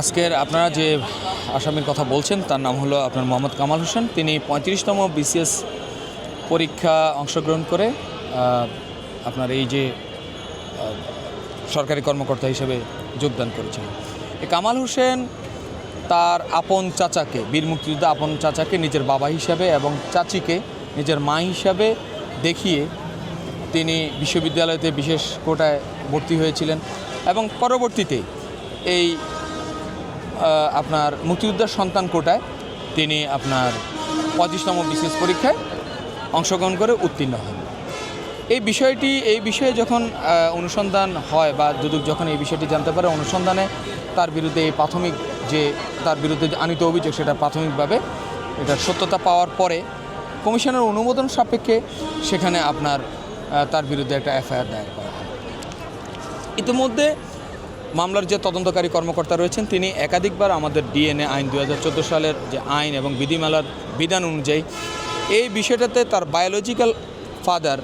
আজকের আপনারা যে আসামির কথা বলছেন, তার নাম হলো আপনার মোহাম্মদ কামাল হোসেন। তিনি পঁয়ত্রিশতম বিসিএস পরীক্ষা অংশগ্রহণ করে আপনার এই যে সরকারি কর্মকর্তা হিসেবে যোগদান করেছেন। কামাল হোসেন তার আপন চাচাকে, বীর মুক্তিযোদ্ধা আপন চাচাকে নিজের বাবা হিসাবে এবং চাচিকে নিজের মা হিসাবে দেখিয়ে তিনি বিশ্ববিদ্যালয়তে বিশেষ কোটায় ভর্তি হয়েছিলেন এবং পরবর্তীতে এই আপনার মুক্তিযোদ্ধার সন্তান কোটায় তিনি আপনার পঁচিশতম বিশেষ পরীক্ষায় অংশগ্রহণ করে উত্তীর্ণ হন। এই বিষয়টি, এই বিষয়ে যখন অনুসন্ধান হয় বা দুদক যখন এই বিষয়টি জানতে পারে, অনুসন্ধানে তার বিরুদ্ধে এই প্রাথমিক যে, তার বিরুদ্ধে আনিত অভিযোগ সেটা প্রাথমিকভাবে এটার সত্যতা পাওয়ার পরে কমিশনের অনুমোদন সাপেক্ষে সেখানে আপনার তার বিরুদ্ধে একটা এফআইআর দায়ের করা ইতিমধ্যে মামলার যে তদন্তকারী কর্মকর্তা রয়েছেন, তিনি একাধিকবার আমাদের ডিএনএ আইন দু হাজার চোদ্দ সালের যে আইন এবং বিধিমালার বিধান অনুযায়ী এই বিষয়টাতে তার বায়োলজিক্যাল ফাদার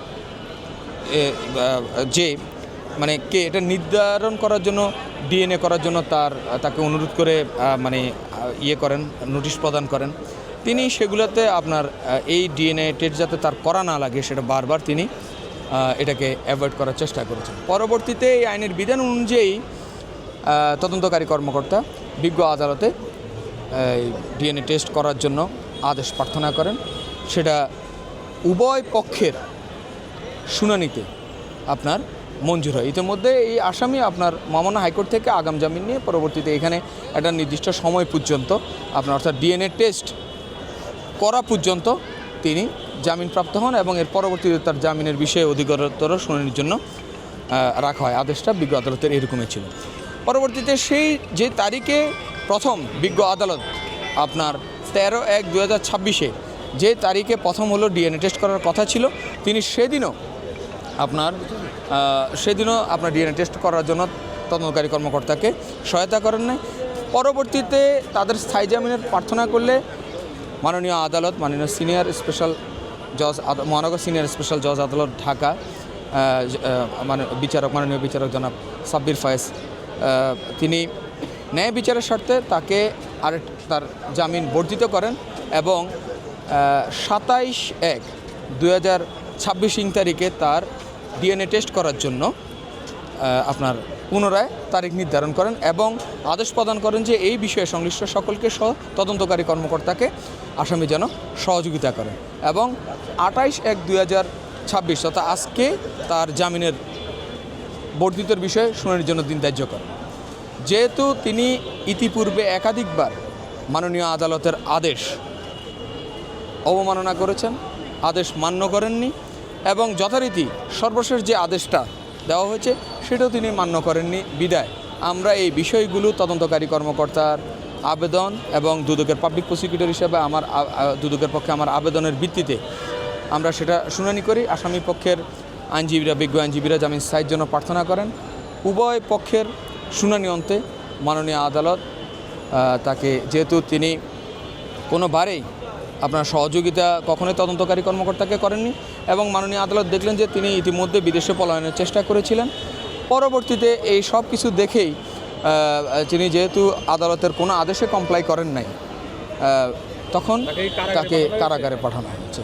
যে মানে কে, এটা নির্ধারণ করার জন্য, ডিএনএ করার জন্য তার, তাকে অনুরোধ করে মানে ইয়ে করেন, নোটিশ প্রদান করেন। তিনি সেগুলোতে আপনার এই ডিএনএ টেস্ট যাতে তার করা না লাগে, সেটা বারবার তিনি এটাকে অ্যাভয়েড করার চেষ্টা করেছেন। পরবর্তীতে এই আইনের বিধান অনুযায়ী তদন্তকারী কর্মকর্তা বিজ্ঞ আদালতে ডিএনএ টেস্ট করার জন্য আদেশ প্রার্থনা করেন। সেটা উভয় পক্ষের শুনানিতে আপনার মঞ্জুর হয়। ইতিমধ্যে এই আসামি আপনার মামনা হাইকোর্ট থেকে আগাম জামিন নিয়ে পরবর্তীতে এখানে একটা নির্দিষ্ট সময় পর্যন্ত, আপনার অর্থাৎ ডিএনএ টেস্ট করা পর্যন্ত তিনি জামিনপ্রাপ্ত হন এবং এর পরবর্তীতে তার জামিনের বিষয়ে অধিকতর শুনানির জন্য রাখা হয়। আদেশটা বিজ্ঞ আদালতের এরকমই ছিল। পরবর্তীতে সেই যে তারিখে প্রথম বিজ্ঞ আদালত আপনার তেরো এক দু হাজার ছাব্বিশে যে তারিখে প্রথম হলো ডিএনএ টেস্ট করার কথা ছিল, তিনি সেদিনও আপনার সেদিনও আপনার ডিএনএ টেস্ট করার জন্য তদন্তকারী কর্মকর্তাকে সহায়তা করেন নাই। পরবর্তীতে তাদের স্থায়ী জামিনের প্রার্থনা করলে মাননীয় আদালত, মাননীয় সিনিয়র স্পেশাল জজ মহানগর সিনিয়র স্পেশাল জজ আদালত ঢাকা মানে বিচারক, মাননীয় বিচারক জনাব সাব্বির ফয়েজ। তিনি ন্যায় বিচারের স্বার্থে তাকে আর তার জামিন বর্ধিত করেন এবং সাতাইশ এক দু হাজার ছাব্বিশ তারিখে তার ডিএনএ টেস্ট করার জন্য আপনার পুনরায় তারিখ নির্ধারণ করেন এবং আদেশ প্রদান করেন যে এই বিষয়ে সংশ্লিষ্ট সকলকে সহ তদন্তকারী কর্মকর্তাকে আসামি যেন সহযোগিতা করেন এবং আটাইশ এক দুই হাজার ছাব্বিশ তথা আজকে তার জামিনের বর্ধিতর বিষয়ে শুনানির জন্য দিন ধার্য করেন। যেহেতু তিনি ইতিপূর্বে একাধিকবার মাননীয় আদালতের আদেশ অবমাননা করেছেন, আদেশ মান্য করেননি এবং যথারীতি সর্বশেষ যে আদেশটা দেওয়া হয়েছে, সেটাও তিনি মান্য করেননি। বিদায়। আমরা এই বিষয়গুলো তদন্তকারী কর্মকর্তার আবেদন এবং দুদকের পাবলিক প্রসিকিউটর হিসেবে আমার দুদকের পক্ষে আমার আবেদনের ভিত্তিতে আমরা সেটা শুনানি করি। আসামি পক্ষের আইনজীবীরা, বিজ্ঞ আইনজীবীরা জামিন সাইজ জন্য প্রার্থনা করেন। উভয় পক্ষের শুনানি অন্তে মাননীয় আদালত তাকে যেহেতু তিনি কোনোবারেই আপনার সহযোগিতা কখনোই তদন্তকারী কর্মকর্তাকে করেননি এবং মাননীয় আদালত দেখলেন যে তিনি ইতিমধ্যে বিদেশে পলায়নের চেষ্টা করেছিলেন। পরবর্তীতে এই সব কিছু দেখেই তিনি যেহেতু আদালতের কোনো আদেশে কমপ্লাই করেন নাই তখন তাকে কারাগারে পাঠানো হয়েছে।